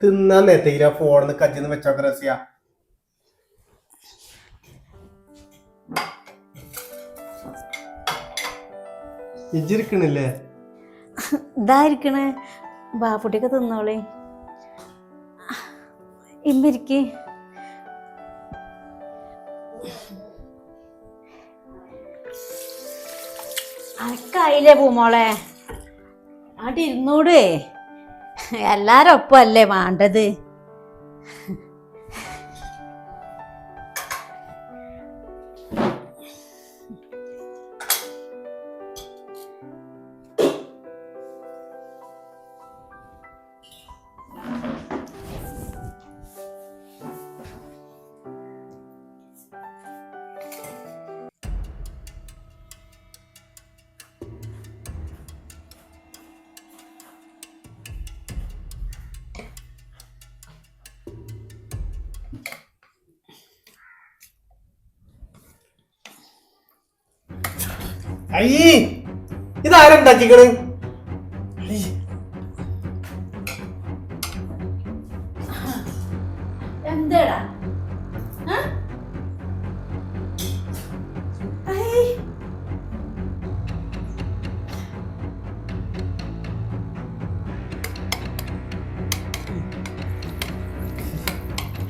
തിന്നാൻ നേരത്തേക്കില്ല ഫോണിന്ന് കജ്ജിന്ന് വെച്ചോക്കെ റസിയ. ഇജിരിക്കണില്ലേ ഇതായിരിക്കണേ ബാപ്പുട്ടിക്ക് തിന്നോളേ. ഇമ്മിരിക്ക് അനക്കായില്ലേ പൂമോളെ? അവിടെ എല്ലാരും ഒപ്പം വേണ്ടത്? അയ്യേ ഇതാരുണ്ടാക്കിക്കണ് എന്താടാ?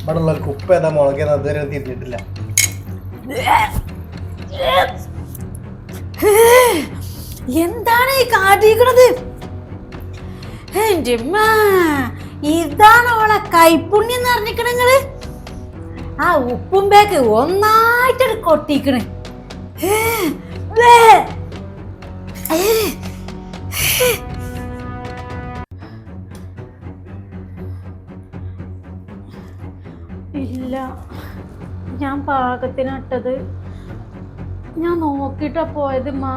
ഇവിടെ ഉള്ള കുപ്പ ഏതാ മുളകേന്ന് അതുവരെ തിരിഞ്ഞിട്ടില്ല എന്താണ് ഈ കാട്ടിക്കണത് എന്റെ ഇതാണ് ഓളെ കൈപ്പുണ്യം എന്ന് അറിഞ്ഞിക്കണങ്ങൾ ആ ഉപ്പും ബേക്ക് ഒന്നായിട്ട് കൊട്ടിക്കണ്. ഇല്ല ഞാൻ പാകത്തിനട്ടത്. ഞാൻ നോക്കിട്ടാ പോയത് മാ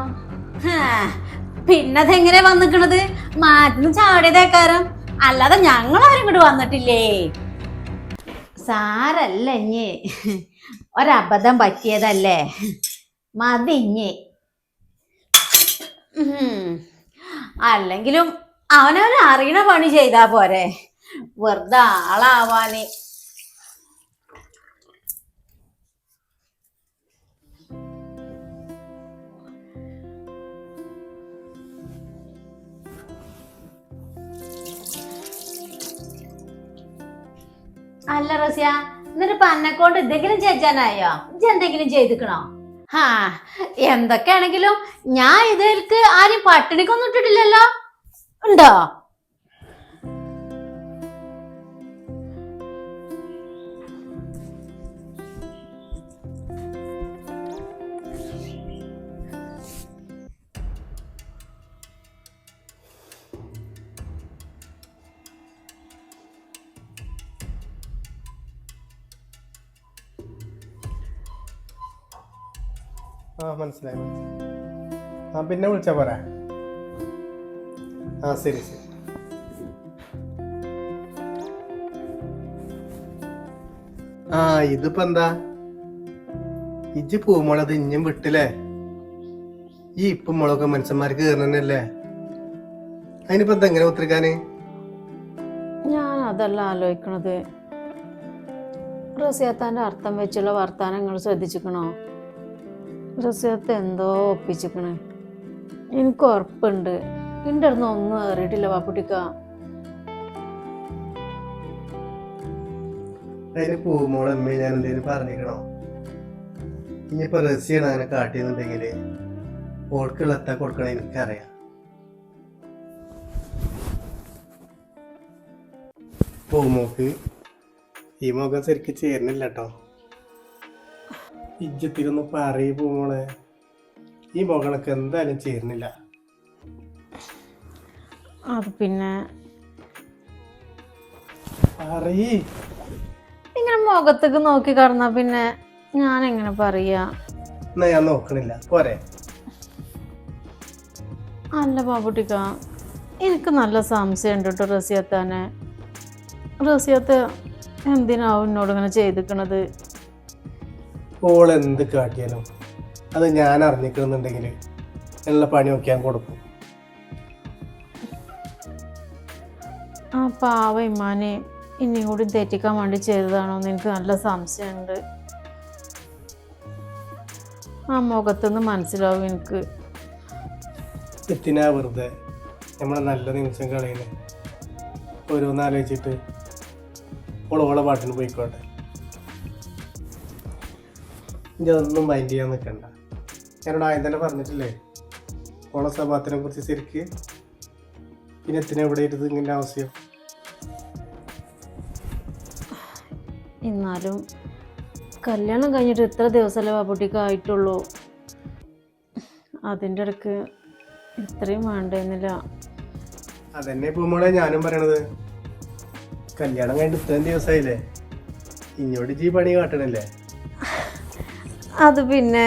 പിന്നതെങ്ങനെ വന്നിക്കണത്? മാറ്റിന് ചാടിയതേക്കാരം. അല്ലാതെ ഞങ്ങൾ ആരും ഇങ്ങോട്ട് വന്നിട്ടില്ലേ? സാരല്ല ഇഞ്ഞേ? ഒരബദ്ധം പറ്റിയതല്ലേ? മതി ഇഞ്ഞേ. അല്ലെങ്കിലും അവനവൻ അറിയണ പണി ചെയ്താ പോരെ. വെറുതെ ആളാവാന്. അല്ല റസിയ എന്നിട്ട് പന്നെ അന്നെക്കൊണ്ട് എന്തെങ്കിലും ചെയ്യാനായോ? ഇജ്ജ് എന്തെങ്കിലും ചെയ്തിക്കണോ? ഹാ എന്തൊക്കെയാണെങ്കിലും ഞാൻ ഇതിൽക്ക് ആരും പട്ടിണിക്കൊന്നും ഇട്ടിട്ടില്ലല്ലോ. ഉണ്ടോ? ആ മനസ്സിലായി ആ പിന്നെ വിളിച്ചാൽ പോരാ? ആ ശരി ശരി. ആ ഇതിപ്പോ എന്താ? ഇജ്ജ് പൂമുളക് ഇഞ്ഞും വിട്ടില്ലേ? ഈ ഇപ്പം മുളകൊക്കെ മനുഷ്യന്മാർക്ക് കയറണല്ലേ അതിനിപ്പോ എന്താ എങ്ങനെ ഉത്തരിക്കാന് ഞാൻ അതല്ല ആലോചിക്കണത്. റസിയാത്താന്റെ അർത്ഥം വെച്ചുള്ള വർത്താനങ്ങൾ ശ്രദ്ധിച്ചിക്കണോ? റസിയാത്ത എന്തോ ഒപ്പിച്ചിക്കണേ. എനിക്ക് ഉറപ്പുണ്ട്. എന്റെ അടുത്ത് ഒന്നും പൂമോളെ അമ്മയെ ഞാൻ ഈ മുഖം ശരിക്കും ചേരുന്നില്ല കേട്ടോ. ഇജ്ജത്തിലൊന്ന് പറയ പോണെ ഈ മകളൊക്കെ എന്തായാലും ചേരുന്നില്ല. അത് പിന്നെ പറയേ. ഇങ്ങനെ മുഖത്തേക്ക് നോക്കി കടന്നാ പിന്നെ ഞാൻ എങ്ങനെ പറയാ? എന്നാ ഞാൻ നോക്കണില്ല. പോരെ. അല്ല ബാബുട്ടിക്ക എനിക്ക് നല്ല സംശയം ഉണ്ട് കേട്ടോ റസിയത്താനെ. റസിയത്ത് എന്തിനാവും എന്നോട് ഇങ്ങനെ ചെയ്തിക്കണത്? ഓൾ എന്ത് കാട്ടിയാലും അത് ഞാൻ അറിഞ്ഞിക്കണമെന്നുണ്ടെങ്കിൽ ഉള്ള പണി ഒക്കെ ഞാൻ കൊടുക്കും. ആ പാവ ഇമ്മാനെ ഇനിയും കൂടി തെറ്റിക്കാൻ വേണ്ടി ചെയ്തതാണോ എന്ന് എനിക്ക് നല്ല സംശയമുണ്ട്. ആ മുഖത്തുനിന്ന് മനസ്സിലാവും എനിക്ക്. എത്തിനാ വെറുതെ നമ്മളെ നല്ല നിമിഷം കളയുന്നത് ഓരോന്നാലോചിച്ചിട്ട് ഓളോളെ പാട്ടിന് പോയിക്കോട്ടെ. ഇനി അതൊന്നും മൈൻഡ് ചെയ്യാൻ നിൽക്കണ്ട ഞാനോട് ആദ്യം തന്നെ പറഞ്ഞിട്ടില്ലേ? ഓളെ സഭാത്തിനെ കുറിച്ച് ശരിക്ക് പിന്നെ എത്തിനെ എവിടെ ഇരുത് ഇങ്ങനെ ആവശ്യം? എന്നാലും കല്യാണം കഴിഞ്ഞിട്ട് എത്ര ദിവസമല്ലേ ബാബുട്ടിക്ക് ആയിട്ടുള്ളൂ. അതിന്റെ ഇടയ്ക്ക് ഇത്രയും വേണ്ടെന്നില്ല. അതന്നെ ഇപ്പോൾ മോളെ ഞാനും പറയണത്. കല്യാണം കഴിഞ്ഞിട്ട് ഇത്രയും ദിവസമായില്ലേ ഇങ്ങോട്ട് ജീ പണി കാട്ടണല്ലേ? അത് പിന്നെ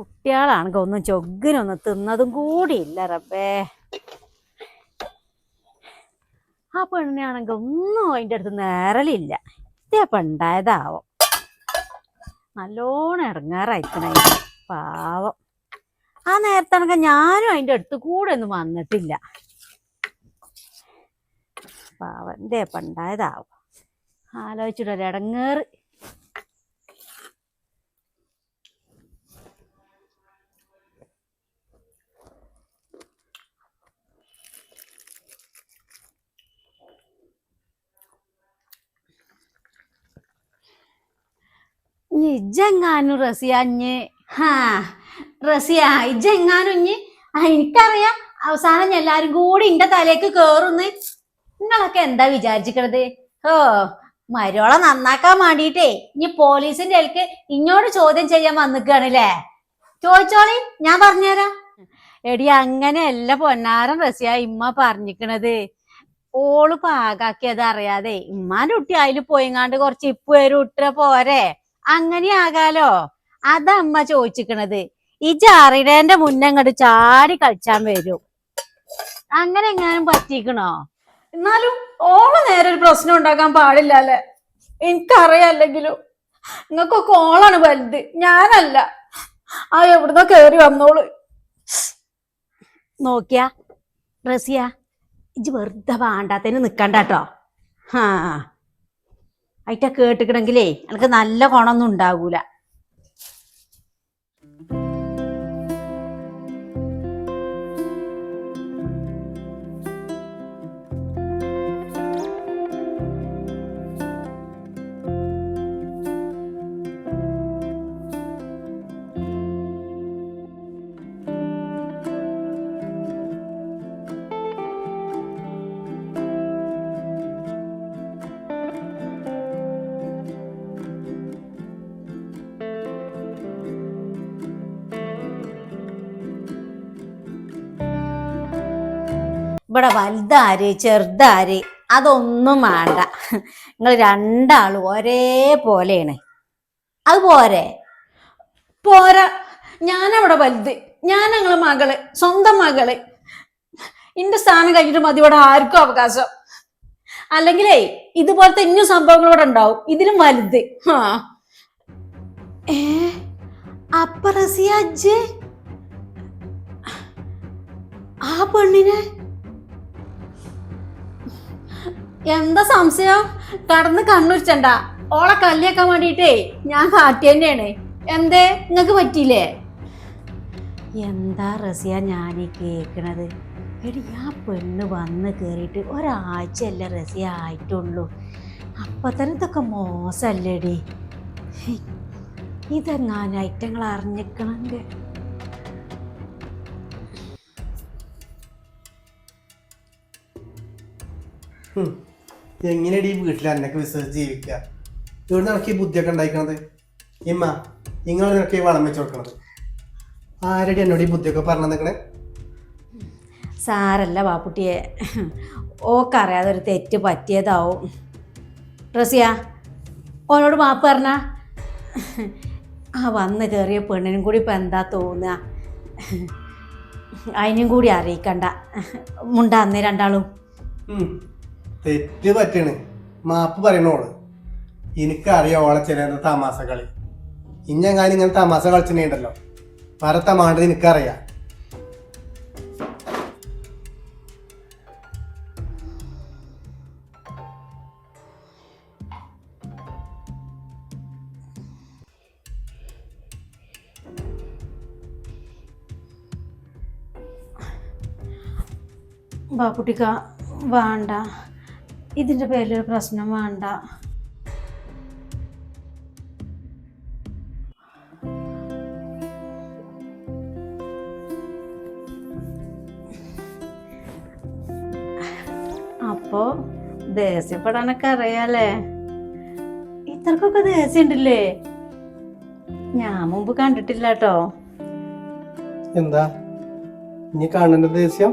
കുട്ടികളാണെങ്കിൽ ഒന്നും ചൊഗ്ഗിനൊന്നും തിന്നതും കൂടിയില്ല റബ്ബേ. ആ പെണ്ണിനാണെങ്കിൽ ഒന്നും അതിന്റെ അടുത്ത് നേരലില്ല. ഇതേ പെണ്ണായതാവും നല്ലോണം ഇറങ്ങാറായിക്കണേ പാവം. ആ നേരത്താണെങ്കിൽ ഞാനും അതിന്റെ അടുത്ത് കൂടെ ഒന്നും വന്നിട്ടില്ല. പാവം ഇതേ ഉണ്ടായതാവും. ആലോചിച്ചിട്ടൊരു ഇടങ്ങേറ് ഇജെങ്ങാനും റസിയ അഞ്ഞ് ഹാ റസിയ ഇജെങ്ങാനും ഇഞ്ഞ് എനിക്കറിയാം. അവസാനം എല്ലാരും കൂടി ഇന്റെ തലേക്ക് കേറുന്ന്. നിങ്ങളൊക്കെ എന്താ വിചാരിച്ചിക്കണത്? ഓ മരോളെ നന്നാക്കാൻ വേണ്ടിട്ടേ ഇനി പോലീസിന്റെ അടുക്ക് ഇങ്ങോട്ട് ചോദ്യം ചെയ്യാൻ വന്നിക്കാണല്ലേ ചോദിച്ചോളി ഞാൻ പറഞ്ഞുതരാം. എടി അങ്ങനെയല്ല പൊന്നാരം റസിയ ഇമ്മ പറഞ്ഞിക്കണത്. ഓൾ പാകാക്കിയത് അറിയാതെ. ഇമ്മാന്റെ കുട്ടി അതിൽ പോയിങ്ങാണ്ട് കുറച്ച് ഇപ്പ് വരും ഇട്ട പോരെ. അങ്ങനെ ആകാലോ അതമ്മ ചോദിച്ചിക്കണത്. ഈ ജാറിടേന്റെ മുന്നേ അങ്ങോട്ട് ചാടി കളിച്ചാൻ വരും. അങ്ങനെ എങ്ങാനും പറ്റിക്കണോ? എന്നാലും ഓള നേരെ ഒരു പ്രശ്നം ഉണ്ടാക്കാൻ പാടില്ല അല്ലെ? എനിക്കറിയാല്ലെങ്കിലും നിങ്ങൾക്കൊക്കെ ഓളാണ് വലുത്. ഞാനല്ല. ആ എവിടുന്നോ കേറി വന്നോളൂ. നോക്കിയാ റസിയ ഇജ് വെറുതെ വേണ്ടാത്തതിന് നിക്കണ്ടാട്ടോ ഹാ. അയിട്ട കേട്ടിക്കണെങ്കിലേ എനിക്ക് നല്ല ഗുണമൊന്നും ഉണ്ടാകൂല ഇവിടെ വലുതാര് ചെറുതാര് അതൊന്നും വേണ്ട. നിങ്ങൾ രണ്ടാളും ഒരേപോലെയാണ്. അത് പോരെ? പോരാ. ഞാനവിടെ വലുത്. ഞാൻ ഞങ്ങളെ മകൾ സ്വന്തം മകൾ. ഇന്റെ സ്ഥാനം കഴിഞ്ഞിട്ട് മതി ഇവിടെ ആർക്കും അവകാശം. അല്ലെങ്കിലേ ഇതുപോലത്തെ ഇനിയും ഇവിടെ ഉണ്ടാവും. ഇതിലും വലുത്. ആ പെണ്ണിനെ? എന്താ സംശയം? കടന്ന് കണ്ണുരിച്ചണ്ട ഓളെ കല്ലിയാക്കാൻ വേണ്ടിട്ടേ ഞാൻ തന്നെയാണ് എന്തേ? നിങ്ങക്ക് പറ്റിയില്ലേ? എന്താ റസിയ ഞാൻ കേക്കണത്? എടി ആ പെണ്ണ് വന്ന് കയറിയിട്ട് ഒരാഴ്ചയല്ലേ റസിയ ആയിട്ടുള്ളൂ. അപ്പൊ തന്നെ ഇതൊക്കെ മോശമല്ലേടി? ഇതെങ്ങാൻ ഐറ്റങ്ങൾ അറിഞ്ഞിക്കണെങ്കിൽ എങ്ങനെയാണ് ഈ വീട്ടിൽ അന്നൊക്കെ വിശ്വസിച്ച് ജീവിക്കുക? ഇവിടെ നിനക്ക് ഈ ബുദ്ധിയൊക്കെ ഉണ്ടായിക്കണത്? ഇമ്മ നിങ്ങൾ നിനക്ക് ഈ വളം വെച്ച് കൊടുക്കണത്. ആരടി എന്നോട് ഈ ബുദ്ധിയൊക്കെ പറഞ്ഞു നിൽക്കണേ സാരല്ല ബാപ്പുട്ടിയെ ഓക്കറിയാതെ ഒരു തെറ്റ് പറ്റിയതാവും. റസിയ ഓനോട് മാപ്പ് പറഞ്ഞ? ആ വന്ന് കയറിയ പെണ്ണിനും കൂടി ഇപ്പം എന്താ തോന്നുക? അതിനും കൂടി അറിയിക്കണ്ട. മുണ്ടാന്നേ രണ്ടാളും. തെറ്റ് പറ്റണ്. മാപ്പ് പറയണോൾ എനിക്കറിയാം ഓളെ ചില തമാശകളി ഇഞ്ഞെങ്ങാനും ഇങ്ങനെ തമാസ കളിച്ചിട്ടുണ്ടല്ലോ വരത്തമാണ്ട് എനിക്കറിയാം. ബാപ്പുട്ടിക്ക വേണ്ട. ഇതിന്റെ പേരിലൊരു പ്രശ്നം വേണ്ട. അപ്പോ ദേഷ്യപ്പെടാനൊക്കെ അറിയാലേ ഇത്രക്കൊക്കെ ദേഷ്യം ഉണ്ടല്ലേ ഞാൻ മുമ്പ് കണ്ടിട്ടില്ല കേട്ടോ എന്താ? ഇനി കാണുന്ന ദേഷ്യം?